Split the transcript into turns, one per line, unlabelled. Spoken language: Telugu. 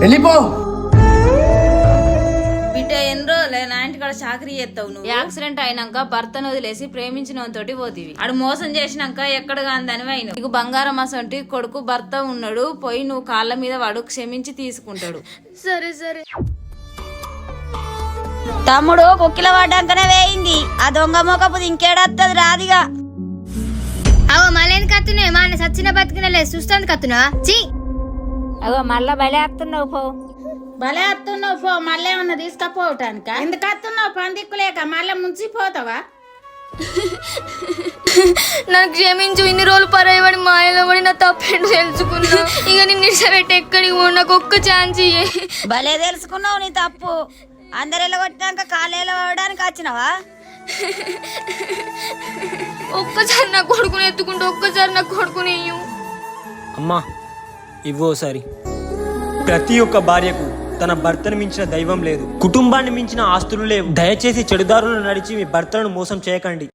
వెళ్ళిపో.
బిడ్డ ఎన్ని రోజులే నా ఇంటికాడ చాకరీ చేస్తావు నువ్వు. యాక్సిడెంట్ అయినాక భర్తను వదిలేసి ప్రేమించిన తోటి పోతివి. ఆడు మోసం చేసినాక ఎక్కడ కాందని అయిన నీకు బంగారం అసంటి కొడుకు భర్త ఉన్నాడు పోయి నువ్వు కాళ్ళ మీద వాడు క్షమించి తీసుకుంటాడు.
సరే సరే.
తమ్ముడు కుక్కిల పడ్డాకనే వేయింది. ఆ దొంగ మొకపు ఇంకేడత్తది రాదిగా
అగో మళ్ళీ కత్తునే మా సచ్చిన బతికిన లేదు చూస్తాను కత్తునా చీ!
అగో మళ్ళా బలి వస్తున్నావు పో.
భలే వస్తున్నావు పో మళ్ళీ ఏమన్నా తీసుకపోవటానిక? ఎందుకు వస్తున్నావు పందిక్కులేక మళ్ళీ ముంచిపోతావా?
నన్ను క్షమించు ఇన్ని రోజులు పరాయబడి మాయలో పడి నా తప్పేంటో తెలుసుకున్నా. ఇక నిన్ను ఇష్టపెట్టి ఎక్కడికి పో నాకు ఒక్క ఛాన్స్ ఇయ్యి.
భలే తెలుసుకున్నావు నీ తప్పు. అందరిలో కొట్టినాక కాలేలో పడడానికి వచ్చినావా?
ఒక్కసారి నా కొడుకుని ఎత్తుకుంటూ ఒక్కసారి నా కొడుకుని ఇయ్యు.
అమ్మా ఇవ్వోసారి ప్రతి ఒక్క భార్యకు తన భర్తను మించిన దైవం లేదు. కుటుంబాన్ని మించిన ఆస్తులు లేవు. దయచేసి చెడుదారులు నడిచి మీ భర్తలను మోసం చేయకండి.